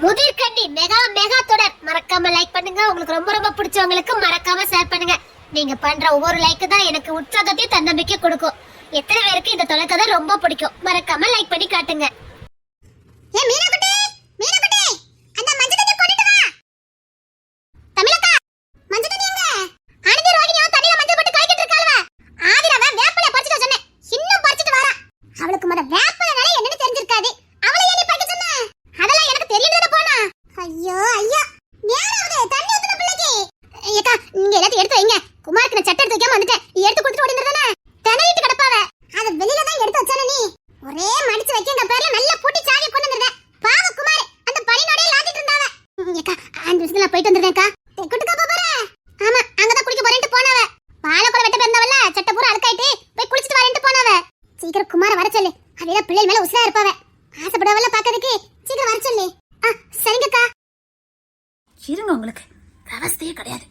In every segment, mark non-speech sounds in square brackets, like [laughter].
முதிர்கண்டி mega mega தொடர். மறக்காம like பண்ணுங்க. உங்களுக்கு ரொம்ப ரொம்ப பிடிச்சவங்களுக்கு மறக்காம ஷேர் பண்ணுங்க. நீங்க பண்ற ஒவ்வொரு லைக் தான் எனக்கு உற்சாகத்தையும் தன்னம்பிக்கை கொடுக்கும். எத்தனை பேருக்கு இந்த தொலைக்கதை ரொம்ப பிடிக்கும்? மறக்காம லைக் பண்ணி காட்டுங்க. ஏ மீனா மீனாகுட்டி அந்த மஞ்சள் தண்ணி கொண்டுட்டு வா தமிழக்கா மஞ்சள் தண்ணி எங்க ஆனந்தி ரோகிணி அவ தண்ணில மஞ்சள் போட்டு கலக்கிட்டு இருக்காளவ ஆதிராவ வேப்பிலைய பறிச்சிட்டு சொன்னேன் இன்னும் பறிச்சிட்டு வரா அவளுக்கு முத வேப்பிலைனால என்னன்னு தெரிஞ்சிருக்காது அவளை ஏன் நீ பறிக்க சொன்ன அதெல்லாம் எனக்கு தெரியுதுல போனா ஐயோ ஐயோ நேராவது தண்ணி ஊத்துன பிள்ளைக்கு ஏக்கா நீங்க எல்லாத்தையும் எடுத்து வைங்க குமாருக்கு நான் சட்டை எடுத்து வைக்காம வந்துட்டேன் எடுத்து கொடுத்துட்டு ஓடி இருந்தானே திணறிட்டு கிடப்பாவ அது வெளியில தான் எடுத்து வச்சானே நீ ஒரே மடிச்சு வைக்கிற பேர்ல நல்லா பூட்டி சாவி கொண்டு வந்திருக்க பாவ குமார் அந்த பனினோடே லாத்திட்டு இருந்தாவ ம், ஏக்கா அஞ்சு நிமிஷத்துல நான் போயிட்டு வந்துடுறேன்க்கா குட்டுக்கா போற ஆமா அங்கதான் குளிக்க போறேன்ட்டு போனவ வாழைக்குள்ள வெட்ட பிறந்தவல்ல சட்டை பூரா அழுக்காயிட்டு போய் குளிச்சிட்டு வரேன்ட்டு போனவ சீக்கிரம் குமார வர சொல்லு அவையில பிள்ளைகள் மேல உசுரா இருப்பாவ ஆசைப்படவல்ல பாக்கிறதுக்கு சீக்கிரம் வர சொல்லு ஆ சரிங்கக்கா இருங்க உங்களுக்கு அவஸ்தையே கிடையாது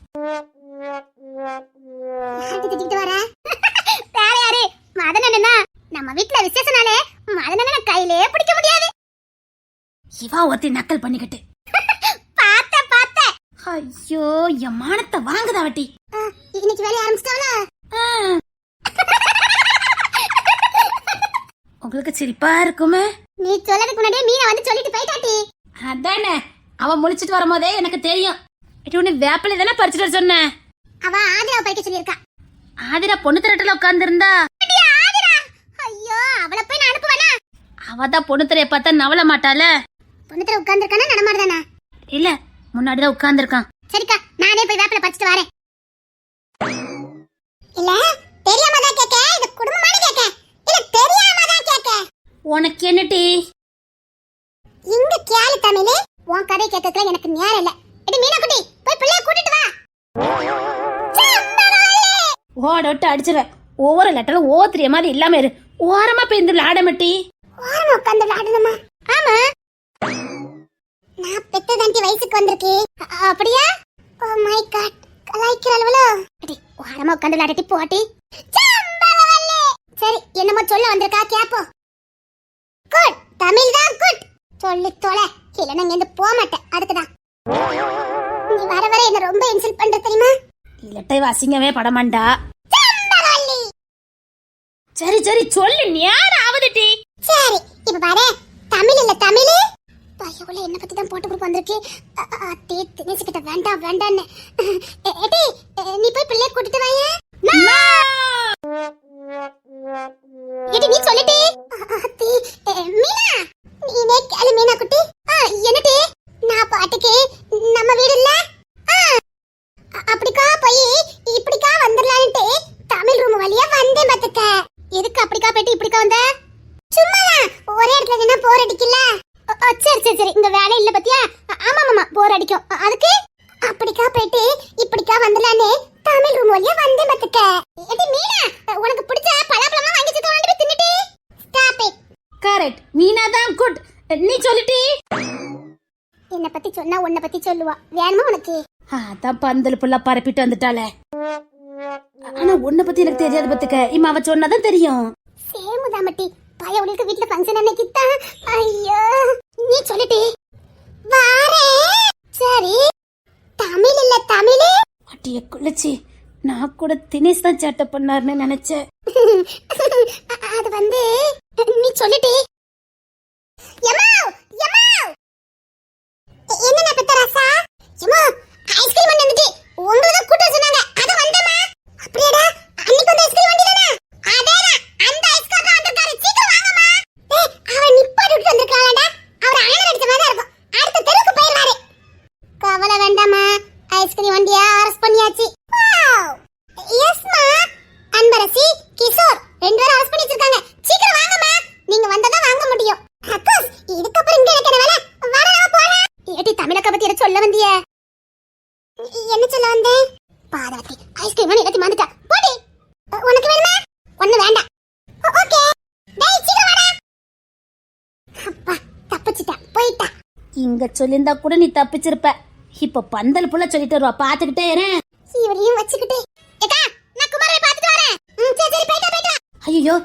யார்கிட்ட திட்டிட்டு வர வேற யாரு மதன் அண்ணனா நம்ம வீட்ல விசேஷ நாளே மதன் அண்ணனை கையிலே பிடிக்க முடியாது இவா ஒருத்தி நக்கல் பண்ணிக்கிட்டு பார்த்த பார்த்த ஐயோ என் மானத்தை வாங்குதா வட்டி ஆ, இன்னைக்கு வேலைய ஆரம்பிச்சிட்டாவல ஆ. உங்களுக்கு சிரிப்பா இருக்குமே? நீ சொல்லதுக்கு முன்னாடியே மீனை வந்து சொல்லிட்டு போயிட்டாட்டி. அதானே? அவன் முழிச்சிட்டு வரும்போதே எனக்கு தெரியும். இது ஒண்ணு வேப்பிலை தானே பறிச்சுட்டு வர சொன்னேன் அவ ஆதிராவை படிக்க சொல்லியிருக்கா. ஆதிரா பொண்ணு திரட்டுல உட்கார்ந்திருந்தா? அடியா, ஆதிரா? ஐயோ அவளை போய் நான் அனுப்புவேனா? அவ தான் பொண்ணு திரைய பார்த்தா நவள மாட்டால பொண்ணுத்துல உட்கார்ந்துருக்கானா? நடமாடுதானா இல்ல முன்னாடிதான் உட்கார்ந்திருக்கான். சரிக்கா நானே போய் வேப்பில பறிச்சிட்டு வரேன். இல்ல தெரியாம தான் கேக்க இது குடும்பமான கேக்க இல்ல தான் கேக்க உனக்கு என்னடி? இங்க கேளு தமிழ். உன் கதை கேட்கறதுல எனக்கு நேரம் இல்ல. எடி மீனாக்குட்டி போய் பிள்ளைய கூட்டிட்டு வா. சம்பரவள்ளி! ஓட விட்டு அடிச்சிருவேன் ஒவ்வொரு லெட்டரும் ஓத்திரிய மாதிரி இல்லாம இரு. ஓரமா பேருந்து ஆடமட்டி ஓரமா உட்கார்ந்து விளையாடணுமா? ஆமா. நான் பெத்த தாண்டி வயசுக்கு வந்திருக்கு. அ- அப்படியா? ஓ மை காட் கலாய்க்கிற அளவுல அடி ஓரமா உட்கார்ந்து விளையாடிட்டு போட்டி! சரி என்னமோ சொல்ல வந்திருக்கா கேப்போம். குட் தமிழ் தான் குட் சொல்லி தொலை இல்லைன்னா இங்க இருந்து போக மாட்டேன். அதுக்குதான். நீ வர வர என்ன ரொம்ப இன்சல்ட் பண்ற தெரியுமா? லெட்டை வாசிங்கவே படமாண்டா! சரி சரி சொல்லு. நேரம் ஆகுதுடி சரி இப்ப பாரு. தமிழ் இல்ல தமிழ். பையகுள்ள என்ன பத்தி தான் போட்டு கொடுப்பு வந்திருக்கு. அத்தே தினேசுகிட்ட வேண்டாம் எடி எ, நீ போய் பிள்ளைய கூட்டிட்டு வாயே. எடி நீ சொல்லிட்டே. அத்தி மீனா? நீனே கேளு மீனா குட்டி? என்னடி? நான் பாட்டுக்கு நம்ம வீடு இல்ல அப்படிக்கா போய் இப்படிக்கா வந்துடலான்ட்டு தமிழ் ரூம் வழியா வந்தேன் பாத்துக்க எதுக்கு அப்படிக்கா போயிட்டு இப்படிக்கா வந்த? சும்மாதான் ஒரே இடத்துல நின்னா போர் அடிக்கல சரி சரி சரி இங்க வேலை இல்ல பத்தியா? ஆமா ஆமா போர் அடிக்கும். அதுக்கு? அப்படிக்கா போயிட்டு இப்படிக்கா வந்துடலான்னு தமிழ் ரூம் வழியா வந்தேன் பாத்துக்க எது மீனா? சொல்லுவா. வேணுமா உனக்கு? அதான் பந்தல் புள்ள பரப்பிட்டு வந்துட்டாளே. ஆனா உன்னை பத்தி எனக்கு தெரியாது பத்துக்க. இம்மா அவ சொன்னாதான் தெரியும். சேமுதாமட்டி பய உனக்கு வீட்ல ஃபங்க்ஷன் அன்னைக்கு தான். ஐயோ நீ சொல்லிட்டு. வாரே. சரி. தமிழ் இல்ல தமிழ். அட்டிய குளிச்சி நான் கூட தினேஷ் தான் சேட்டை பண்ணாருன்னு நினைச்சேன். [laughs] அது வந்து நீ சொல்லிட்டு. யமாவ் என்ன பெத்த ரசா ஐஸ்கிரீம் வந்துட்டு. உங்களுக்கு தான் கூட்டம் சொன்னாங்க. அத வந்தமா அப்படியாடா அன்னைக்கு வந்து ஐஸ்கிரீம் வண்டி தானே அதேதான் அந்த ஐஸ்கிரீம் தான் வந்திருக்காரு சீக்கிரம் வாங்கம்மா ஏய் அவன் நிப்பாட்டி விட்டு வந்திருக்காளடா அவர் ஆன அடிச்ச மாதிரி தான் இருக்கும் அடுத்த தெருவுக்கு போயிடுவாரு கவலை வேண்டாமா ஐஸ்கிரீம் வண்டியா அரஸ்ட் பண்ணியாச்சு எஸ்மா அன்பரசி கிஷோர் ரெண்டு பேரும் அரஸ்ட் பண்ணி வச்சிருக்காங்க சீக்கிரம் வாங்கம்மா நீங்க வந்தா வாங்க முடியும் அக்கோஸ் இதுக்கப்புறம் இங்க எனக்கு என்ன வேலை வர நான் போறேன் ஏடி தமிழக்க பத்தி என்ன சொல்ல வந்திய என்ன சொல்ல வந்தேன் பாதவத்தி ஐஸ்கிரீம் எல்லாத்தையும் மறந்துட்டா போடி அ, உனக்கு வேணுமா ஒண்ணு வேண்டாம் ஓ- ஓகே டேய் சீக்கிரம் வாடா அப்பா தப்பிச்சிட்டா போயிட்டா இங்க சொல்லியிருந்தா கூட நீ தப்பிச்சிருப்ப. இப்ப பந்தல் புள்ள சொல்லிட்டு வருவா. பாத்துக்கிட்டே இவரையும் வச்சுக்கிட்டு. ஐயோ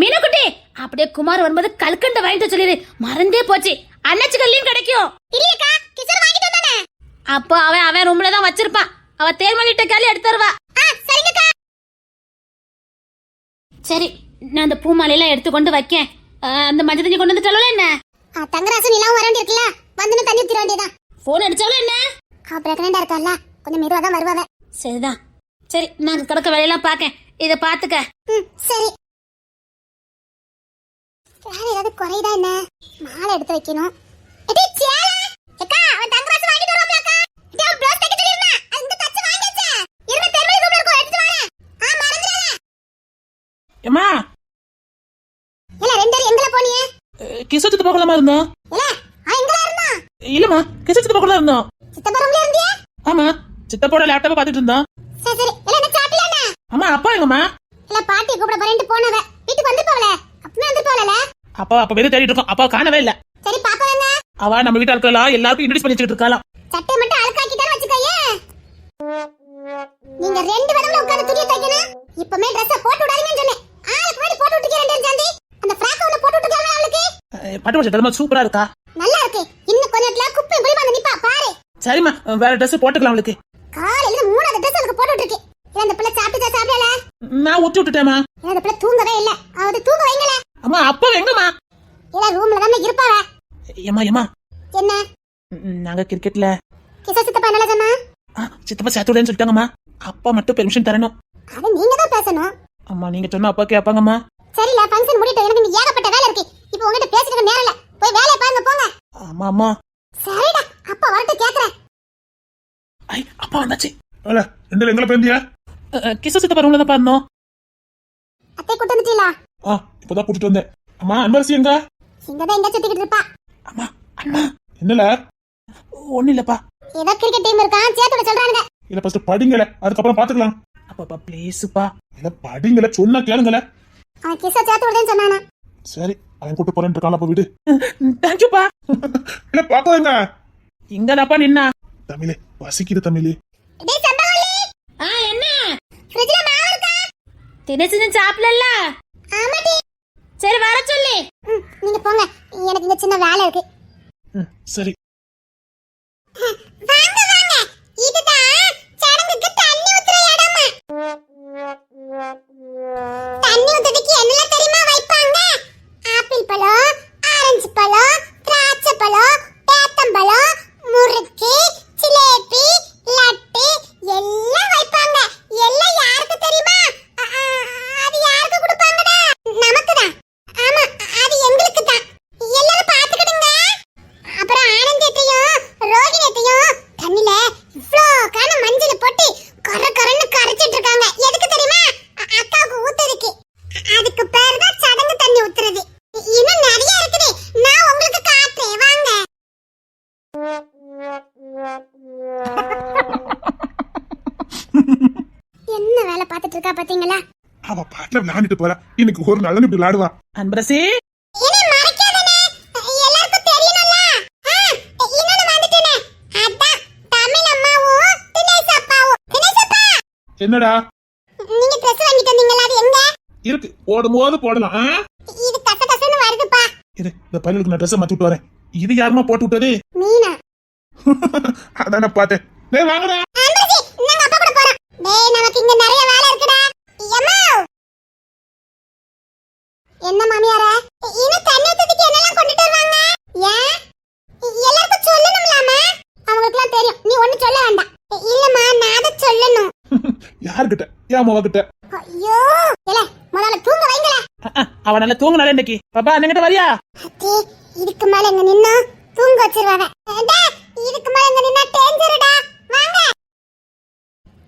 மீனக்குட்டி அப்படியே குமார் வரும்போது கல்கண்டை வாங்கிட்டு சொல்லிடு. மறந்தே போச்சு. அண்ணாச்சி கல்லையும் கிடைக்கும். இல்லையக்கா அப்போ அவன் அவன் ரூம்ல தான் வச்சிருப்பான். அவ தேர்மலிட்ட கேள்வி எடுத்து தருவா. சரிங்கக்கா. சரி நான் அந்த பூமாலையெல்லாம் எடுத்து கொண்டு வைக்கேன் அந்த மஞ்சள் தண்ணி கொண்டு வந்துட்டாலும் என்ன? ஆ, தங்கராசு நிலாவும் வர வேண்டியிருக்குல்ல. வந்து தண்ணி ஊத்திர வேண்டியதான் போன் அடிச்சாலும் என்ன? அவ பிரெக்னண்டா இருக்கால கொஞ்சம் மெதுவா தான் வருவாவ சரிதான். சரி நான் கிடக்க வேலையெல்லாம் பார்க்கேன் இதை பார்த்துக்க ம் சரி. வேற ஏதாவது குறையுதா என்ன? மாலை எடுத்து வைக்கணும். எடி சேல! அக்கா அவன் தங்கராசு வாங்கிட்டு வருவாங்களா அக்கா. அவன் ப்ளவுஸ் தைக்க சொல்லிருந்தா அது இந்த தச்சு வாங்கியாச்சா. இருங்க தெருவில் ரூம்ல இருக்கும் எடுத்து வரேன். ஆ மறந்துடாத. இல்ல ரெண்டு பேரும் எங்கல போனீங்க கிசத்து பக்கமா இருந்தோம்? இல்ல எங்கல இல்லம்மா கிசத்து பக்கத்துல இருந்தோம் சித்தப்பா ரூம்ல இருந்தியா? ஆமா சித்தப்போட லேப்டாப்ப பாத்துட்டு இருந்தோம் சரி சரி. இல்ல என்ன சாப்பிடலானே அம்மா அப்பா எங்கம்மா? இல்ல பாட்டி கூப்பிட போறேன்ட்டு போனவ. வீட்டுக்கு வந்துருப்பாவல அப்பவே வந்துருப்பாவல அப்பா அப்ப வெளியே தேடிட்டு இருக்கோம். அப்பா காணவே இல்ல. சரி பாப்பா வேங்க அவ நம்ம வீட்டுல இருக்கலாம் எல்லாருக்கும் இன்ட்ரடியூஸ் பண்ணி வச்சுட்டு இருக்கலாம் சட்டை மட்டும் அழுக்காக்கிட்டான்னு வச்சுக்கோயே. நீங்க ரெண்டு பேரும் உட்கார்ந்து துணியை தைக்கணும் இப்பமே ட்ரெஸ்ஸ போட்டு விடாதீங்கன்னு சொன்னேன். ஆளுக்கு முன்னாடி போட்டு விட்டுக்க ரெண்டு சாந்தி அந்த ஃப்ராக் ஒண்ணு போட்டு விட்டுக்கலாம் அவளுக்கு? பட்டு வச்ச தரமா சூப்பரா இருக்கா? நல்லா இருக்கு. கொஞ்ச நேரத்துல குப்பை குழி வந்து நிப்பா பாரு. சரிம்மா வேற Dress போட்டுக்கலாம் அவளுக்கு. காலையில மூணாவது ட்ரெஸ் அவளுக்கு போட்டு விட்டுருக்கு. இல்ல அந்த பிள்ளை சாப்பிட்டுச்சா சாப்பிடல? நான் ஊத்தி விட்டுட்டேம்மா. இல்ல அந்த பிள்ளை தூங்கவே இல்ல? அவது தூங்க வைங்களே. அம்மா அப்பா எங்கம்மா இல்ல ரூம்ல தானே இருப்பாவ. ஏம்மா ஏம்மா. என்ன? நாங்க கிரிக்கெட்ல கிச சித்தப்பா என்ன சொன்னா? ஆ, சித்தப்பா சேர்த்து விடுன்னு சொல்லிட்டாங்கம்மா. அப்பா மட்டும் பெர்மிஷன் தரணும். அது நீங்க தான் பேசணும். அம்மா நீங்க சொன்னா அப்பா கேட்பாங்கம்மா சரில ஃபங்க்ஷன் முடிட்டு எனக்கு ஏகப்பட்ட வேலை இருக்கு. இப்போ உங்ககிட்ட பேசிட்டு நேரம் இல்ல. போய் வேலையை பாருங்க போங்க. ஆமா அம்மா சரிடா அப்பா வரட்டு கேக்குறேன். ஐ அப்பா வந்தாச்சு. அல ரெண்டுல எங்களை பேந்தியா கிச சித்தப்பா ரூம்ல தான் பாருந்தோம் அத்தை கூட்டு வந்துட்டீங்களா? ஆ இப்பதான் கூட்டிட்டு வந்தேன். அம்மா அன்பரசி எங்க? இங்கதான் எங்க சுத்திக்கிட்டு இருப்பா. அம்மா அம்மா. என்னல? ஒண்ணு இல்லப்பா. ஏதோ கிரிக்கெட் டீம் இருக்கான் சேர்த்து விட சொல்றானுங்க. இத ஃபர்ஸ்ட் படிங்கல அதுக்கப்புறம் பாத்துக்கலாம். அப்பா ப்ளீஸ்ப்பா இத படிங்கல சொன்னா கேளுங்கல அவன் கிச விடுறேன்னு சொன்னானா. சரி அவன் கூட்டு போறேன் இருக்கான் அப்ப விடு. தேங்க்யூப்பா இல்ல பாப்பாங்க இங்கதாப்பா நின்னா. தமிழே வசிக்குது தமிழே. டேய் சம்பவல்லி ஆ என்ன? ஃப்ரிட்ஜ்ல மாவு இருக்கா? தினசு சாப்பிடல ஆமாடி. சரி வர சொல்லி. நீங்க போங்க. எனக்கு இங்க சின்ன வேலை இருக்கு. ம், சரி. இருக்கா பாத்தீங்களா? அவ பாட்டுல விளையாண்டுட்டு போறா. இன்னைக்கு ஒரு நாள் இப்படி விளையாடுவா. அன்பரசி! என்னடா? நீங்க ட்ரெஸ் வாங்கிட்டு வந்தீங்களா? அது எங்க? இருக்கு. போடும் போது போடலாம்? இது கச கசன்னு வருதுப்பா. இரு இந்த பையனுக்கு நான் ட்ரெஸ் மாத்தி விட்டு வரேன். இது யாருமா போட்டு விட்டது? மீனா. [laughs] அதான் பார்த்தேன். டேய் வாங்கடா. ஆண்டசி நாங்க அப்பா கூட போறோம் டேய் நமக்கு இங்க நிறைய என்ன மாமியாரே? இன்னும் தண்ணி ஊத்துறதுக்கு என்னெல்லாம் கொண்டுட்டு வருவாங்க? ஏன் எல்லாருக்கும் சொல்லணும்லாமா? அவங்களுக்குலாம் தெரியும். நீ ஒண்ணு சொல்ல வேண்டாம். இல்லம்மா நான் அதை சொல்லணும். [laughs] யார்கிட்ட? ஏன் மொவ கிட்ட ஐயோ! இல்ல முதல்ல தூங்க வைங்களே. அவ நல்லா தூங்கினாலே இன்னைக்கு. பாப்பா அண்ணங்கிட்ட வரியா? அத்தே இதுக்கு மேல எங்க நின்னா தூங்க வச்சிருவாங்க. இதுக்கு மேல எங்க நின்னா டேஞ்சருடா? வாங்க.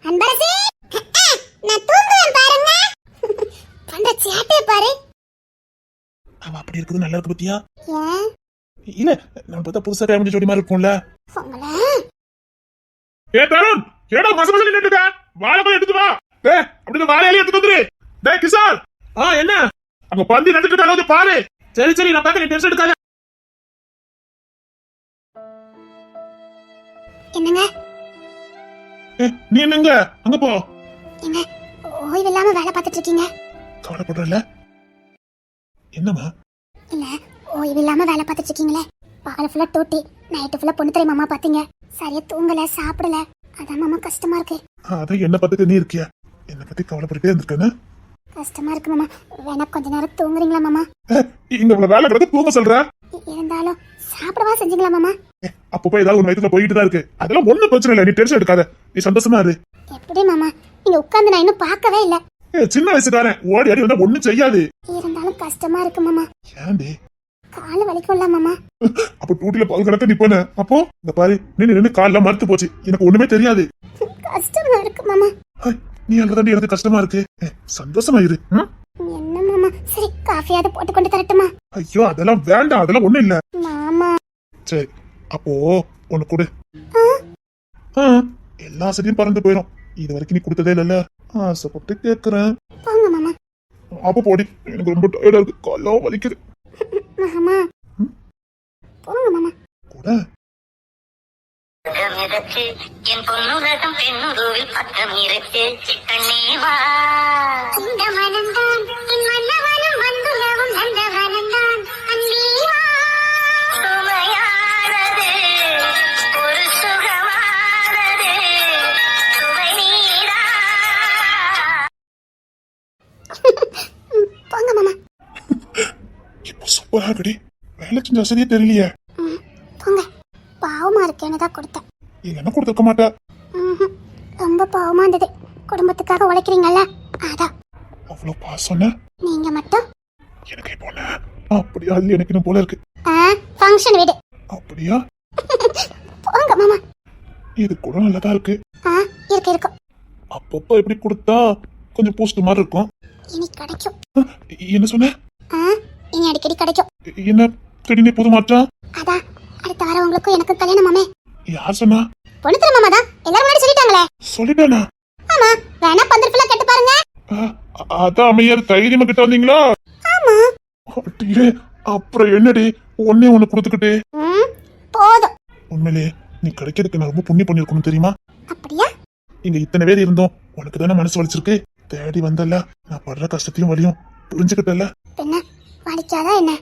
அன்பரசி நான் தூங்குவேன் பாருங்க. [laughs] பண்ற சேட்டை பாரு. அவ அப்படி இருக்குது நல்லா இருக்கு பத்தியா? இல்ல நம்ம பார்த்தா புதுசா கல்யாணம் ஜோடி மாதிரி இருக்கும்ல? ஏ தருண் ஏடா மச மச நின்னுட்டு இருக்க? வாழை போய் எடுத்து வா. டேய் அப்படி வாழையில எடுத்து வந்துரு. டேய் கிசார் ஆ என்ன? அங்க பந்தி நடந்துட்டு வந்து பாரு. சரி சரி நான் பாக்க நீ டென்ஷன் எடுக்காத. என்னங்க? ஏ, நீ என்னங்க? அங்க போ. எங்க ஓய்வு இல்லாம வேலை பார்த்துட்டு இருக்கீங்க. கவலைப்படுறல என்னம்மா? இல்ல ஓய்வு இல்லாம வேலை பார்த்துட்டு இருக்கீங்களே பகல ஃபுல்லா டூட்டி நைட்டு ஃபுல்லா பொண்ணு தெரியுமாமா பாத்தீங்க சரியா தூங்கல சாப்பிடல. அதான் மாமா கஷ்டமா இருக்கு. அதான் என்ன பத்துக்கு நீ இருக்கியா? என்ன பத்தி கவலைப்பட்டுட்டே இருந்திருக்கேன்னு. கஷ்டமா இருக்கு மாமா. வேணா கொஞ்ச நேரம் தூங்குறீங்களா மாமா? இங்க இவ்வளவு வேலை கிடக்கு தூங்க சொல்ற? இருந்தாலும் சாப்பிடவா செஞ்சீங்களா மாமா? அப்பப்போ ஏதாவது ஒரு வயித்துல போயிட்டு தான் இருக்கு. அதெல்லாம் ஒண்ணும் பிரச்சனை இல்லை நீ டென்ஷன் எடுக்காத. நீ சந்தோஷமா இரு. எப்படி மாமா? நீங்க உட்கார்ந்து நான் இன்னும் பார்க்கவே இல்ல. சின்ன வயசுக்காரன். ஓடி ஆடி வந்தா ஒண்ணும் செய்யாது. இருந்தாலும் கஷ்டமா இருக்கு மாமா. ஏன்டி? காலு வலிக்கும்ல மாமா. அப்ப டூட்டில பால் கணக்க நிப்பன அப்போ? இந்த பாரு நின்னு நின்னு கால்லாம் மறுத்து போச்சு. எனக்கு ஒண்ணுமே தெரியாது. கஷ்டமா இருக்கு மாமா. நீ அங்கதாண்டி எனக்கு கஷ்டமா இருக்கு. சந்தோஷமா இரு? என்ன மாமா? சரி காஃபியாவது போட்டு கொண்டு தரட்டுமா? ஐயோ அதெல்லாம் வேண்டாம். அதெல்லாம் ஒண்ணும் இல்ல. மாமா. சரி அப்போ உனக்கு கொடு. எல்லா சரியும் பறந்து போயிடும் இது வரைக்கும் நீ கொடுத்ததே இல்லைல்ல. ஆசைப்பட்டு கேக்குறேன். போங்க மாமா. அப்போ போடி. எனக்கு ரொம்ப டயர்டா இருக்கு. காலம் வலிக்குது. [laughs] மாமா. போங்க மாமா. கூட? என் பொன்னுலகம் பெண்ணுருவில் பட்டம் இருக்கு கண்ணே வா. இந்த மனம்தான் என் மன்னவனும் இப்போ சூப்பரா இருக்குடி வேலை செஞ்ச சரியே தெரியலையே. போங்க பாவமா இருக்கேன்னு தான் கொடுத்தேன். என்ன கொடுத்துருக்க மாட்டா? ம்ஹும். ரொம்ப பாவமா இருந்தது. குடும்பத்துக்காக உழைக்கிறீங்கல்ல அதான். அவ்வளவு பாசம்னா? நீங்க மட்டும்? எனக்கு என்ன? அப்படியா? அது எனக்கு இன்னும் போல இருக்கு. ஃபங்க்ஷன் வீடு. அப்படியா? [laughs] போங்க மாமா. இது கூட நல்லதா இருக்கு. ஆ இருக்கு இருக்கும் அப்பப்போ எப்படி கொடுத்தா கொஞ்சம் பூஸ்ட் மாதிரி இருக்கும். இனி கிடைக்கும். என்ன சொன்ன? ஆ இனி அடிக்கடி கிடைக்கும். என்ன திடீர்னு புது மாற்றம் அதான் அடுத்த வாரம் உங்களுக்கும் எனக்கு கல்யாணமாமே யார் சொன்னா? பொண்ணு தர மாமா தான். எல்லாரும் முன்னாடி சொல்லிட்டாங்களே. சொல்லிட்டானா? ஆமா வேணா பந்தல் ஃபுல்லா கேட்டு பாருங்க. அதான் அமையார் தைரியமா கிட்ட வந்தீங்களா? ஆமா. அட்டியே அப்புறம் என்னடி? ஒன்னே ஒண்ணு கொடுத்துக்கிட்டு. போதும். உண்மையிலே நீ கிடைக்கிறதுக்கு நான் ரொம்ப புண்ணியம் பண்ணிருக்கணும் தெரியுமா? அப்படியா? இங்க இத்தனை பேர் இருந்தோம். உனக்கு தானே மனசு வலிச்சிருக்கு. தேடி வந்தல நான் படுற கஷ்டத்தையும் வலியும். புரிஞ்சுக்கிட்டல பின்ன? வலிக்காதா என்ன?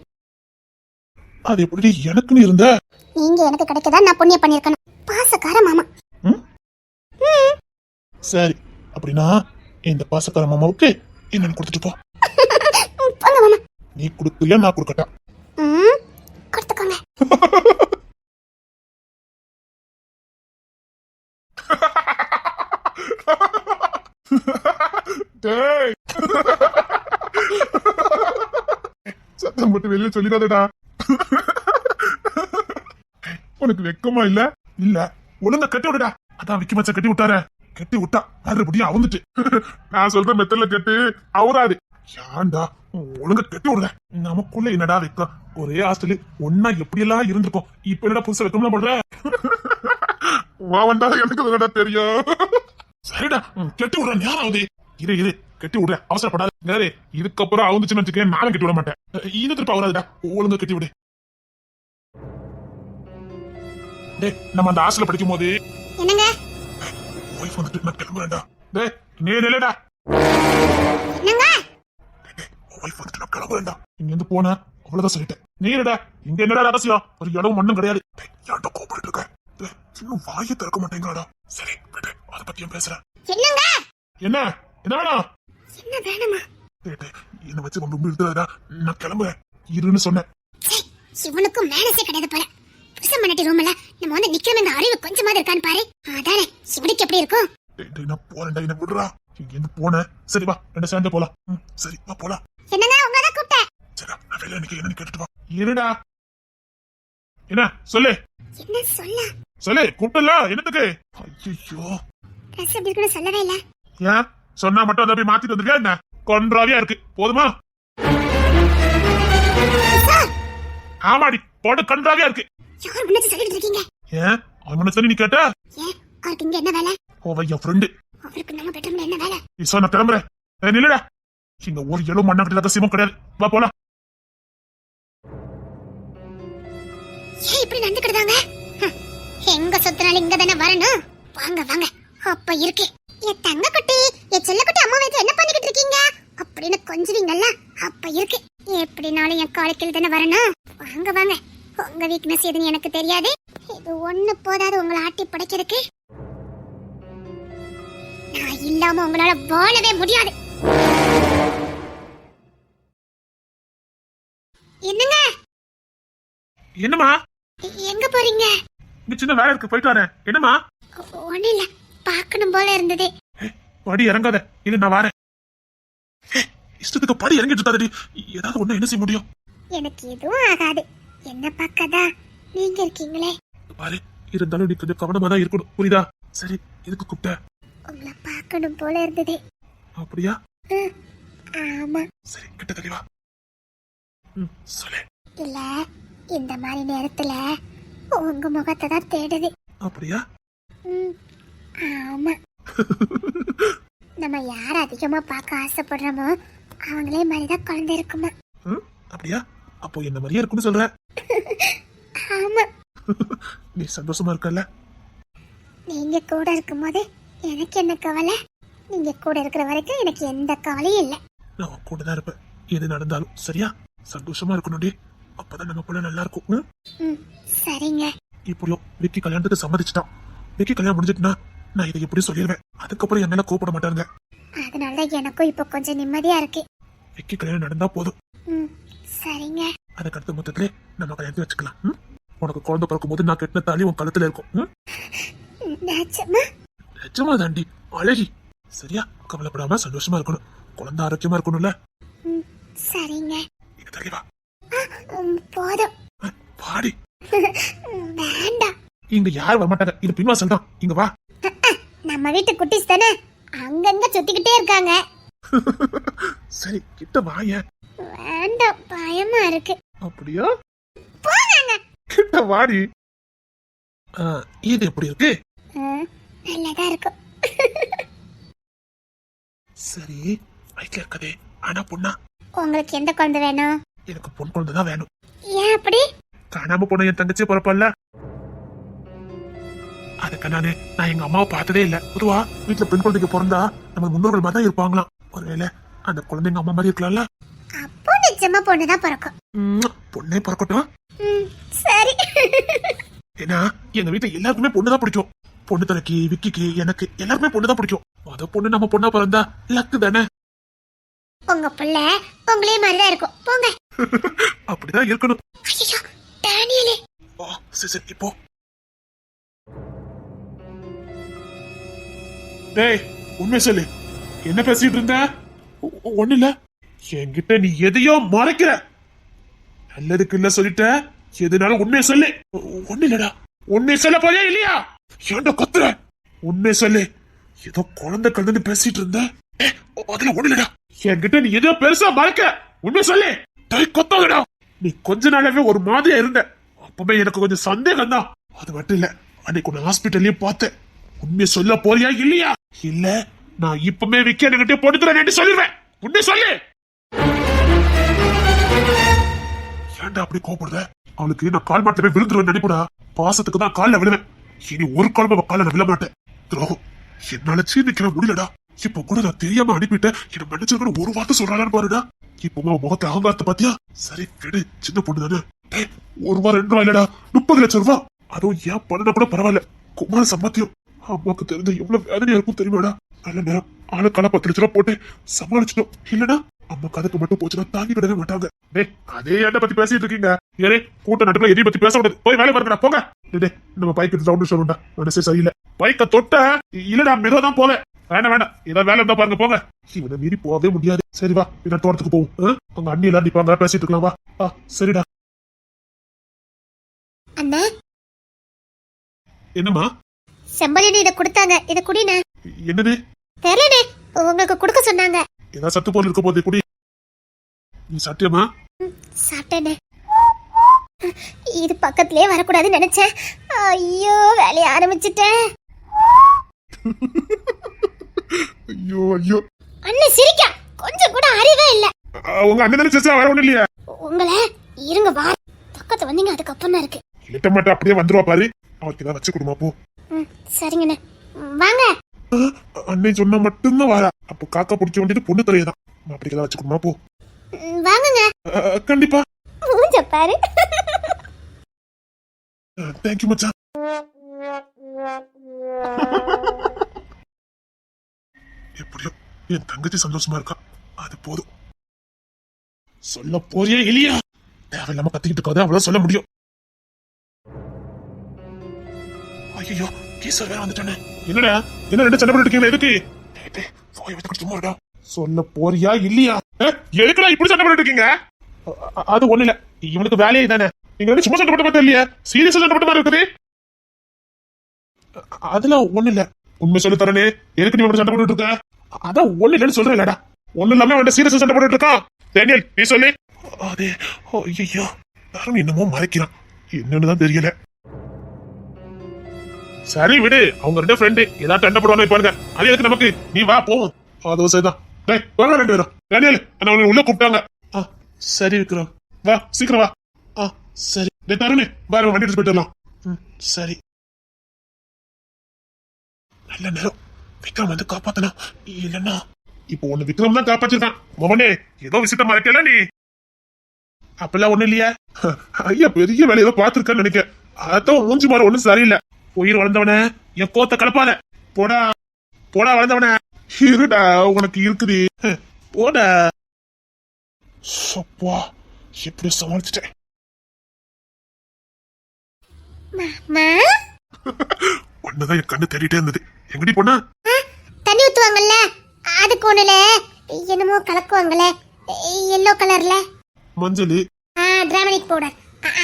அது எப்படி எனக்குன்னு இருந்த? நீங்க எனக்கு கிடைக்கதா நான் புண்ணியம் பண்ணிருக்கணும் பாசக்கார மாமா. சரி அப்படின்னா இந்த பாசக்கார மாமாவுக்கு என்னன்னு கொடுத்துட்டு போ. [laughs] போங்க மாமா. நீ கொடுக்கலையா நான் கொடுக்கட்டா? கொடுத்துக்கோங்க. [laughs] டேய். சத்தம் போட்டு வெளியே சொல்லிடாதடா. உனக்கு வெக்கமா இல்ல? இல்ல ஒழுங்கா கட்டி விடுடா. அதான் விக்கி மச்ச கட்டி விட்டார. கட்டி விட்டா மறுபடியும் அவந்துட்டு. நான் சொல்ற மெத்தட்ல கட்டு அவராது ஏன்டா ஒழுங்கா கட்டி விடுற. நமக்குள்ள என்னடா வைக்கும்? ஒரே ஹாஸ்டலு ஒன்னா எப்படி எல்லாம் இருந்திருக்கும்? இப்ப என்னடா புதுசா வைக்கணும் பண்ற வாவன்டா எனக்கு தெரியும்? சரிடா கட்டி விடுற நேரம் ஆகுது இரு இரு. கட்டி விடுற அவசரப்படாத. இதுக்கப்புறம் அவுந்துச்சுன்னு நானும் கட்டி விட மாட்டேன். இது திருப்ப அவராதுடா ஒழுங்கா கட்டி விடு. டேய் நம்ம அந்த ஹாஸ்டல்ல படிக்கும் போது என்னங்க? ஒய்ஃப் வந்துட்டு நான் கிளம்புறேன்டா. டேய் நீ நிலைடா என்னங்க? ஒய்ஃப் வந்துட்டு நான் கிளம்புறேன்டா. இங்க இருந்து போன அவ்வளவுதான் சொல்லிட்டேன். நீ இருடா. இங்க என்னடா ரகசியம்? ஒரு இடம் மண்ணும் கிடையாது. டேய், ஏன்டா கோபப்பட்டு இருக்க? இன்னும் வாயை திறக்க மாட்டேங்கிறாடா. சரி விடு. அதை பத்தியும் பேசுறேன். என்னங்க? என்ன? என்ன வேணும்? என்ன வேணுமா? என்னை வச்சு ரொம்ப இழுத்துறாதா நான் கிளம்புறேன். இருன்னு சொன்னேன். இவனுக்கும் மேனஸே கிடையாது போல. புருஷன் பண்ணட்டி ரூம்ல நம்ம வந்து நிக்கணும் அறிவு கொஞ்சமாவது இருக்கான்னு பாரு. அதானே இவனுக்கு எப்படி இருக்கும்? நான் போறேன்டா என்ன விடுறா. இங்க போனேன். சரி வா ரெண்டு சேர்ந்து போலாம். சரி வா போலாம். என்னங்க உங்களை தான் கூப்பிட்டேன். சரி நான் வெளியே நிக்க என்னன்னு கேட்டுட்டு வா. இருடா. என்ன சொல்லு. என்ன சொல்ல? சொல்லு கூப்பிட்டல என்னத்துக்கு? ஐயோ சொல்லவே இல்ல. ஏன்? சொன்னா மட்டும் அதை போய் மாத்திட்டு வந்துருக்கியா என்ன? கொன்றாவியா இருக்கு. போதுமா? ஆமாடி போட்டு கன்றாவியா இருக்கு. யார் முன்னாடி சொல்லிட்டு இருக்கீங்க? ஏன்? அவனை சொல்லி நீ கேட்ட? ஏன்? அவருக்கு இங்க என்ன வேலை? ஓ என் ஃப்ரெண்டு அவருக்கு நம்ம பெட்ரூம்ல என்ன வேலை? இசோ நான் கிளம்புறேன். ஏய், நில்லுடா. இங்க ஒரு எழு மண்ணா கிட்ட ரகசியமும் கிடையாது. வா போலாம். ஏன் இப்படி நடந்துக்கிடுதாங்க? ஹம், எங்க சொத்துனாலும் இங்க தானே வரணும். வாங்க வாங்க. அப்ப இருக்கு. என் தங்க குட்டி என் செல்ல குட்டி அம்மா வீட்டுல என்ன பண்ணிக்கிட்டு இருக்கீங்க? அப்படின்னு கொஞ்சுவீங்கல்ல அப்ப இருக்கு. எப்படினாலும் என் காலக்கில் தானே வரணும். வாங்க வாங்க. உங்க வீக்னஸ் எதுன்னு எனக்கு தெரியாது. இது ஒண்ணு போதாது உங்களை ஆட்டி படைக்கிறதுக்கு. நான் இல்லாம உங்களால வாழவே முடியாது. என்னங்க? என்னம்மா? எ- எங்க போறீங்க? சின்ன வேலை இருக்கு போயிட்டு வரேன். என்னம்மா? ஒண்ணு இல்ல. பார்க்கணும் போல இருந்தது. படி இறங்காத. இல்ல நான் வரேன். இஷ்டத்துக்கு படி இறங்கிட்டு இருக்காதடி ஏதாவது ஒண்ணு என்ன செய்ய முடியும்? எனக்கு எதுவும் ஆகாது. என்ன பார்க்கதா நீங்க இருக்கீங்களே. பாரு இருந்தாலும் நீ கொஞ்சம் கவனமா தான் இருக்கணும். புரியுதா? சரி எதுக்கு கூப்பிட்ட? உங்களை பார்க்கணும் போல இருந்தது. அப்படியா? ஆமா. சரி கிட்ட தெளிவா சொல்லு. இல்ல இந்த மாதிரி நேரத்துல உங்க முகத்தை தான் தேடுது. அப்படியா? ஆமா. நம்ம யார் அதிகமா பார்க்க ஆசைப்படுறோமோ அவங்களே மாதிரிதான் குழந்தை இருக்குமா? அப்படியா? அப்போ என்ன மாதிரியே இருக்குன்னு சொல்ற? ஆமா. நீ சந்தோஷமா இருக்கல்ல? நீங்க கூட இருக்கும்போது எனக்கு என்ன கவலை? நீங்க கூட இருக்கிற வரைக்கும் எனக்கு எந்த கவலையும் இல்லை. நான் கூட தான் இருப்பேன். எது நடந்தாலும் சரியா? சந்தோஷமா இருக்கணும்டி. அப்பதான் நம்ம பிள்ளை நல்லா இருக்கும். சரிங்க. இப்படியும் விக்கி கல்யாணத்துக்கு சம்மதிச்சிட்டான். விக்கி கல்யாணம் முடிஞ்சிட்டுனா நான் இதை எப்படி சொல்லிடுவேன். அதுக்கப்புறம் என் மேல கூப்பிட மாட்டாங்க அதனால தான் எனக்கும் இப்போ கொஞ்சம் நிம்மதியா இருக்கு. விக்கி கல்யாணம் நடந்தா போதும். ம் சரிங்க. அதுக்கு அடுத்த மொத்தத்திலே நம்ம கல்யாணத்தை வச்சுக்கலாம். ம்? உனக்கு குழந்தை பிறக்கும் போது நான் கட்டின தாலி உன் கழுத்துல இருக்கும். ம்? நிஜமா? நிஜமா தாண்டி அழகி. சரியா? கவலைப்படாம சந்தோஷமா இருக்கணும். குழந்தை ஆரோக்கியமா இருக்கணும்ல. ம் சரிங்க. இங்க தெளிவா ம், போதும். பாடி. ம், [laughs] வேண்டாம். இங்க யார் வரமாட்டாங்க. இது பின்வாசல் தான். இங்க வா. நம்ம வீட்டு குட்டிஸ் தானே? அங்கங்க சுத்திக்கிட்டே இருக்காங்க. [laughs] சரி கிட்ட வாயேன் வேண்டாம் பயமா இருக்கு. அப்படியா? போங்க கிட்ட வாடி. இது எப்படி இருக்கு? நல்லதா இருக்கும் [laughs] சரி வயிற்றுல இருக்கதே ஆனா பொண்ணா? உங்களுக்கு எந்த குழந்தை வேணும்? எனக்கு பொன் குழந்தை தான் வேணும். ஏன் அப்படி? காணாம போன என் தங்கச்சி பிறப்பல்ல. அதுக்கு நானு நான் எங்க அம்மாவை பார்த்ததே இல்ல. பொதுவா வீட்டுல பெண் குழந்தைக்கு பிறந்தா நம்ம முன்னோர்கள் மாதிரி தான் இருப்பாங்களாம். ஒருவேளை அந்த குழந்தை எங்க அம்மா மாதிரி இருக்கலாம்ல? அப்போ நிஜமா பொண்ணுதான் பிறக்கும். பொண்ணே பிறக்கட்டும். சரி. ஏன்னா எங்க வீட்டுல எல்லாருக்குமே பொண்ணு தான் பிடிக்கும். பொண்ணு தலைக்கு விக்கிக்கு எனக்கு எல்லாருக்குமே பொண்ணு தான் பிடிக்கும். அத பொண்ணு நம்ம பொண்ணா பிறந்தா லக்கு தானே. உங்க புள்ள உங்களே மாதிரிதான் இருக்கும். போங்க. [laughs] அப்படிதான் இருக்கணும். ஐயோ டேனியலே. ஓ சரி சரி இப்போ. டேய் உண்மை சொல்லு. என்ன பேசிட்டு இருந்த? ஒண்ணு இல்ல. என்கிட்ட நீ எதையோ மறைக்கிற. நல்லதுக்கு இல்ல சொல்லிட்ட. எதுனாலும் உண்மையை சொல்லு. ஒண்ணு இல்லடா. உண்மையை சொல்ல போறியா இல்லையா? ஏன்டா கத்துற? உண்மையை சொல்லு. ஏதோ குழந்தை கலந்து பேசிட்டு இருந்த. ஏ, அதுல ஒண்ணு இல்லடா. என்கிட்ட நீ எதோ பெருசா மறைக்க உண்மையை சொல்லு. டேய் கொத்தாதடா. நீ கொஞ்ச நாளாவே ஒரு மாதிரியா இருந்த. அப்பவே எனக்கு கொஞ்சம் சந்தேகம் தான் அது மட்டும் இல்ல அன்னைக்கு உன்னை ஹாஸ்பிட்டல்லயும் பார்த்தேன். உண்மையை சொல்ல போறியா இல்லையா? இல்ல நான் இப்பமே விக்கெட் கிட்ட போட்டு தரேன் சொல்லிடுவேன் சொல்லு. ஏன்டா அப்படி கோபப்படுற அவளுக்கு நான் கால் மாட்டில போய் விழுந்துருவேன் நினைப்புடா பாசத்துக்கு தான் காலில் விழுவேன். இனி ஒரு காலம் அவன் கால்ல விழ மாட்டேன். துரோகம். என்னால சீர்திக்கவே முடியலடா. இப்ப கூட நான் தெரியாம அனுப்பிட்டேன். என்ன மன்னிச்சிருக்கணும் ஒரு வார்த்தை சொல்றாளான்னு பாருடா. இப்போ உன் முகத்தை அகங்காரத்தை பாத்தியா? சரி கெடு சின்ன பொண்ணு தானே. ஒரு ரூபா ரெண்டு ரூபா இல்லடா. முப்பது லட்சம் ரூபா. அதுவும் ஏன் பண்ணனா கூட பரவாயில்ல. குமார சம்பாத்தியம். அம்மாக்கு தெரிஞ்ச எவ்வளவு வேதனையா இருக்கும் தெரியுமாடா? நல்ல நேரம் ஆளுக்கால பத்து லட்ச ரூபா போட்டு சமாளிச்சிட்டோம் இல்லனா அம்மா கதைக்கு மட்டும் போச்சுன்னா தாங்கி விடவே மாட்டாங்க. டேய் அதே ஏன்டா பத்தி பேசிட்டு இருக்கீங்க. ஏறே கூட்ட நட்டுக்குள்ள எதையும் பத்தி பேசக்கூடாது போய் வேலை பாருங்கடா போங்க. டேய், டேய் நம்ம பைக் எடுத்து ரவுண்ட் சொல்லணும்டா மனசே சரியில்லை. பைக்க தொட்ட இல்லடா மெதுவா தான் போவேன். வேண்டாம் வேண்டாம் ஏதாவது வேலை இருந்தா பாருங்க போங்க. இவனை மீறி போகவே முடியாது. சரி வா பின்ன தோட்டத்துக்கு போவோம். ஆ? அங்க அண்ணி எல்லாம் நிப்பாங்க பேசிட்டு இருக்கலாம் வா. ஆ சரிடா. அண்ணா என்னம்மா? செம்பலினி இதை கொடுத்தாங்க. இதை குடினே என்னது? தெரியலே உங்களுக்கு கொடுக்க சொன்னாங்க. ஏதாவது சத்து பொருள் இருக்க போதே குடி. நீ சத்தியமா சாப்பிட்டேனே இது பக்கத்திலே வரக்கூடாதுன்னு நினைச்சேன். ஐயோ வேலைய ஆரம்பிச்சிட்டேன். ஐயோ ஐயோ. அண்ணே சிரிக்கா. கொஞ்சம் கூட அறிவே இல்ல. உங்க அண்ணன் தானே சேச்சா வர ஒண்ணு இல்லையா. உங்களை இருங்க வா. பக்கத்து வந்தீங்க அதுக்கப்புறம் இருக்கு. இட்ட மட்டும் அப்படியே வந்துருவா பாரு. அவருக்கு ஏதாவது வச்சு கொடுமா போ. சரிங்கண்ணே. வாங்க. அண்ணன் சொன்னா மட்டும்தான் வரா. அப்போ காக்கா பிடிச்ச வேண்டியது பொண்ணு தலையதான். அப்படி ஏதாவது வச்சு கொடுமா போ வாங்குங்க. கண்டிப்பா. மூஞ்ச பாரு. தேங்க்யூ மச்சான். எப்படியோ என் தங்கச்சி சந்தோஷமா இருக்கா. அது போதும். சொல்ல போறியே இல்லையா? தேவையில்லாம கத்திக்கிட்டு இருக்காது அவ்வளவு சொல்ல முடியும். ஐயோ கீசர் வேற வந்துட்டானே. என்னடா? என்ன ரெண்டு சண்டை போட்டு இருக்கீங்களா எதுக்கு? போய் வச்சுக்கிட்டு சும்மா இருடா. சொல்ல போறியா இல்லையா? எதுக்குடா இப்படி சண்டை போட்டு இருக்கீங்க? அது ஒண்ணு இல்ல இவனுக்கு வேலையே தானே நீங்க வந்து சும்மா சண்டை போட்ட மாதிரி இல்லையா? சீரியஸா சண்டை போட்ட மாதிரி இருக்குது. அதெல்லாம் ஒண்ணு இல்ல உண்மை சொல்லி தரனே. எதுக்கு நீ சண்டை போட்டுட்டு இருக்க? அதான் ஒண்ணு இல்லைன்னு சொல்றேன் இல்லடா. ஒண்ணு இல்லாம அவன் சீரியஸா சண்டை போட்டுட்டு இருக்கான் டேனியல் நீ சொல்லு. அதே ஐயோ யாரும் என்னமோ மறைக்கிறான். என்னன்னு தான் தெரியல. சரி விடு அவங்க ரெண்டு ஃப்ரெண்டு ஏதாவது சண்டை போடுவாங்க இருப்பானுங்க அது எதுக்கு நமக்கு? நீ வா போவோம் அதுவும் சரிதான். டேய் வாங்க ரெண்டு பேரும். டேனியல் என்ன உன்னை உள்ள கூப்பிட்டாங்க? ஆ சரி விக்ரம். வா சீக்கிரம் வா. ஆ சரி. டேய் தருணே வா வண்டி எடுத்து போயிட்டு வரலாம். ம் சரி. நல்ல நேரம். விக்ரம் வந்து காப்பாத்தணும் இல்லைன்னா. இப்போ ஒண்ணு விக்ரம் தான் காப்பாத்திருக்கான். மோகனே ஏதோ விஷயத்த மறைக்கல நீ? அப்பெல்லாம் ஒண்ணு இல்லையா. ஐயா பெரிய வேலை ஏதோ பாத்துருக்கேன்னு நினைக்க அதான் மூஞ்சி மாற ஒண்ணும் சரியில்லை. உயிர் வளர்ந்தவன என் கோத்த கலப்பாத. போடா போடா வளர்ந்தவன. இருடா உனக்கு இருக்குது போடா. சப்பா எப்படி சமாளிச்சிட்டேன். ஒன்னதான் என் கண்ணு தேடிட்டே இருந்தது. எங்கடி பொண்ணா? தண்ணி ஊத்துவாங்கல்ல? அதுக்கு ஒண்ணுல. என்னமோ கலக்குவாங்கல்ல. எல்லோ கலர்ல. மஞ்சள். ஆ டிராமனிக் பவுடர்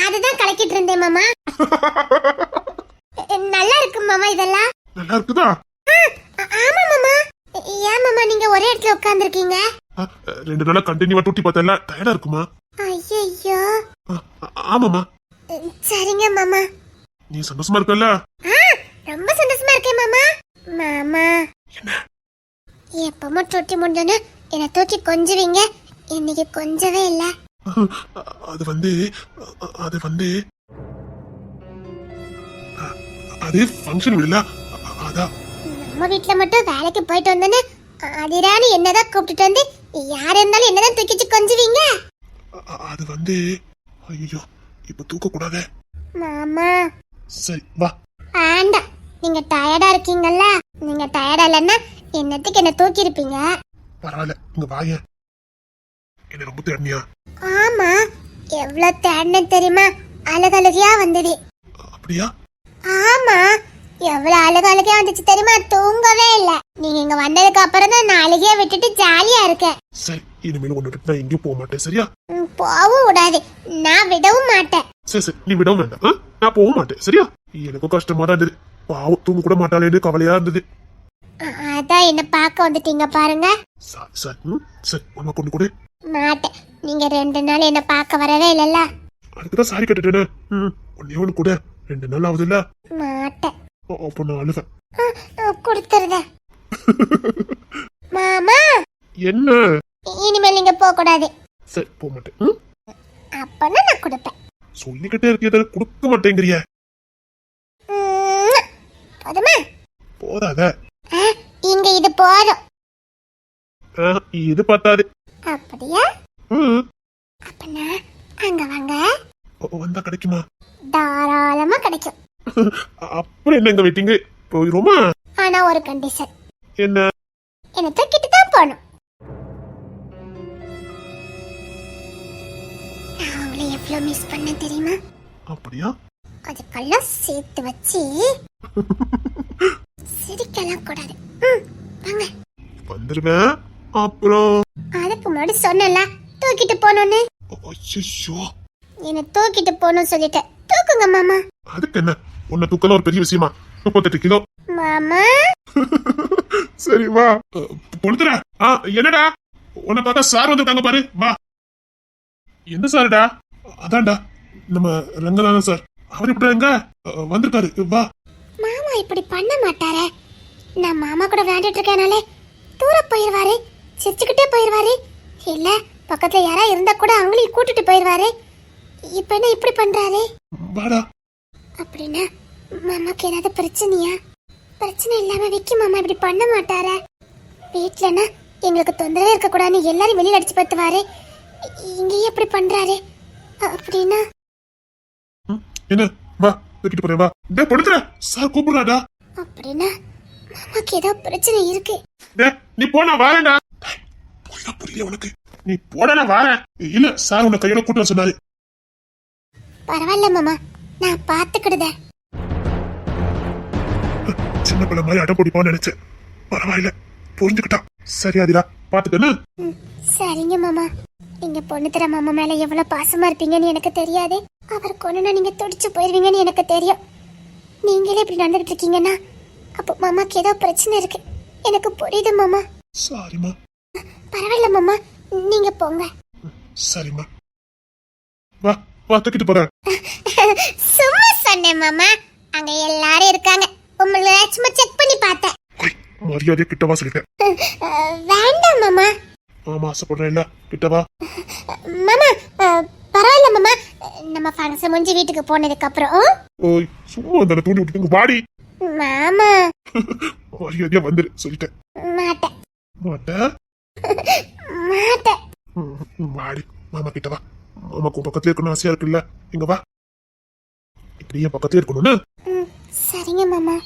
அதுதான் கலக்கிட்டு இருந்தேன் மாமா. [laughs] நல்லா இருக்கு மாமா இதெல்லாம். நல்லா இருக்குதா ஆமா மாமா. ஏன் மாமா நீங்க ஒரே இடத்துல உட்கார்ந்துருக்கீங்க? ரெண்டு நாளா கண்டினியூவா டூட்டி பார்த்தல டயர்டா இருக்குமா? ஐயோ ஆமாமா சரிங்க மாமா. நீ சந்தோஷமா இருக்கல்ல? ரொம்ப சந்தோஷமா இருக்கேன் மாமா. மாமா. என்ன? எப்பவும் தொட்டி முடிஞ்சோன்னு என்னை தூக்கி கொஞ்சுவீங்க. இன்னைக்கு கொஞ்சவே இல்ல. அது வந்து அது வந்து அது ஃபங்க்ஷன் இல்ல. அதான் நம்ம வீட்ல மட்டும் வேலைக்கு போயிட்டு வந்தேன்னு அதிரானு என்னதான் கூப்பிட்டுட்டு வந்து யார் இருந்தாலும் என்னதான் தூக்கிச்சு கொஞ்சுவீங்க? அது வந்து ஐயோ இப்ப தூக்க கூடாதே. மாமா. சரி வா. வேண்டாம். நீங்க டயர்டா இருக்கீங்கல்ல நீங்க டயர்டா இல்லைன்னா என்னத்துக்கு என்ன தூக்கி இருப்பீங்க பரவாயில்ல இங்க வாய. என்ன ரொம்ப தேடினியா? ஆமா எவ்வளவு தேடினேன் தெரியுமா? அழுகழுகையா வந்தது. அப்படியா? ஆமா. எவ்வளவு அழுகழுகையா வந்துச்சு தெரியுமா? தூங்கவே இல்ல. நீங்க இங்க வந்ததுக்கு அப்புறம் தான் நான் அழுகைய விட்டுட்டு ஜாலியா இருக்கேன் சரி இனிமேல் ஒன்னு விட்டு நான் எங்கேயும் போக மாட்டேன் சரியா? ம், போகவும் விடாது. நான் விடவும் மாட்டேன். சரி சரி நீ விடவும் வேண்டாம். ஆ? நான் போக மாட்டேன் சரியா? எனக்கும் கஷ்டமா தான் இருந்தது. பாவம் தூங்க கூட மாட்டாளேன்னு கவலையா இருந்தது. அ- அதான் என்ன பார்க்க வந்துட்டீங்க பாருங்க. சரி சரி ம், சரி உனக்கு கொண்டு கொடு. மாட்டேன். நீங்க ரெண்டு நாள் என்ன பார்க்க வரவே இல்லைல்ல. அதுக்குதான் சாரி கட்டுட்டேனே. ம் ஒன்னே கூட. ரெண்டு நாள் ஆகுது இல்ல மாட்டேன் அப்போ நான் அழுவேன் கொடுத்துருத. மாமா! என்ன? இனிமேல் நீங்க போக கூடாது சரி போக மாட்டேன்? அப்பனா நான் கொடுப்பேன். சொல்லிக்கிட்டே இருக்கியதை கொடுக்க மாட்டேங்கிறிய. போதுமா? போதாத. இங்க இது போதும். இது பத்தாது. அப்படியா? அப்பனா அங்க வாங்க. வந்தா கிடைக்குமா? தாராளமா கிடைக்கும். அப்புறம் என்ன எங்க போயிருமா? ஆனா ஒரு கண்டிஷன் என்ன? என்ன தூக்கிட்டு தான் போகணும். நான் உங்களை எவ்வளவு மிஸ் பண்ண தெரியுமா? அப்படியா? அதுக்கெல்லாம் சேர்த்து வச்சு சிரிக்கலாம் கூடாது. ம், வாங்க. வந்துருவேன். அப்புறம்? அதுக்கு முன்னாடி சொன்னல தூக்கிட்டு போகணும்னு. ஐயோ என்ன தூக்கிட்டு போகணும்னு சொல்லிட்டேன். தூக்குங்க மாமா. அதுக்கு என்ன? உன்னை தூக்கலாம் ஒரு பெரிய விஷயமா? முப்பத்தெட்டு கிலோ. மாமா. [laughs] சரி வா. பொழுதுடா ஆ என்னடா? உன்னை பார்த்தா சார் வந்திருக்காங்க பாரு. வா. எந்த சாருடா? அதான்டா. நம்ம ரங்கநாதன் சார். அவர் இப்படி எங்க? வந்திருக்காரு. வா. மாமா இப்படி பண்ண மாட்டாரே. நான் மாமா கூட விளையாண்டுட்டு இருக்கேனாலே தூர போயிருவாரு சிரிச்சுக்கிட்டே போயிருவாரு. இல்ல பக்கத்துல யாரா இருந்தா கூட அவங்களையும் கூட்டிட்டு போயிருவாரு. இப்ப என்ன இப்படி பண்றாரு வாடா. அப்படின்னா மாமாக்கு ஏதாவது பிரச்சனையா? பிரச்சனை இல்லாம விக்கி மாமா இப்படி பண்ண மாட்டாரா? வீட்லனா எங்களுக்கு தொந்தரவே இருக்க கூடாதுன்னு எல்லாரும் வெளியில அடிச்சு பத்துவாரு இங்கேயே இப்படி பண்றாரு. அப்படின்னா? என்ன? வா தூக்கிட்டு போறேன் வா. டே படுத்துற சார் கூப்பிடுறாடா. அப்படின்னா மாமாக்கு ஏதோ பிரச்சனை இருக்கு. டே நீ போனா வாரேன்டா. டேய், புரியல புரியல உனக்கு. நீ போடா நான் வாரேன். இல்ல சார் உன்னை கையோட கூட்டு வர சொன்னாரு. பரவாயில்ல மாமா. நான் பாத்துக்கிடுதேன் சின்ன பிள்ளை மாதிரி அடம் பிடிப்பான்னு நினைச்சேன். பரவாயில்ல. புரிஞ்சுக்கிட்டான். சரியாதிரா பாத்துக்கன்னு ம், சரிங்க மாமா. நீங்க பொண்ணு தர மாமா மேல எவ்வளவு பாசமா இருப்பீங்கன்னு எனக்கு தெரியாது. அவர் கொண்டுனா நீங்க துடிச்சு போயிருவீங்கன்னு எனக்கு தெரியும். நீங்களே இப்படி நடந்துகிட்டு இருக்கீங்கன்னா அப்போ மாமாக்கு ஏதோ பிரச்சனை இருக்கு. எனக்கு புரியுது மாமா. சாரிம்மா. பரவாயில்ல மாமா. நீங்க போங்க. சரிம்மா. வா. வா தூக்கிட்டு போறேன். சும்மா சொன்னேன் மாமா. அங்க எல்லாரும் இருக்காங்க. உங்களை சும்மா செக் பண்ணி பார்த்தேன். மரியாதையா கிட்டவா சொல்லிட்டேன். வேண்டாம் மாமா. மாமா ஆசைப்படுறேன் இல்ல. கிட்டவா மாமா பரவாயில்ல மாமா. நம்ம ஃபங்க்ஷன் முடிஞ்சு வீட்டுக்கு போனதுக்கு அப்புறம். ஓய் சும்மா அந்த தூண்டி விட்டுட்டு வாடி. மாமா. மரியாதையா வந்துரு சொல்லிட்டேன். மாட்டேன். மாட்டேன். மாட்டேன் வாடி. மாமா கிட்ட வா பக்கத்துல இருக்கணும் ஆசையா இருக்குல்ல. இங்க வா. இப்படி என் பக்கத்துல இருக்கணும்னு? சரிங்க மாமா.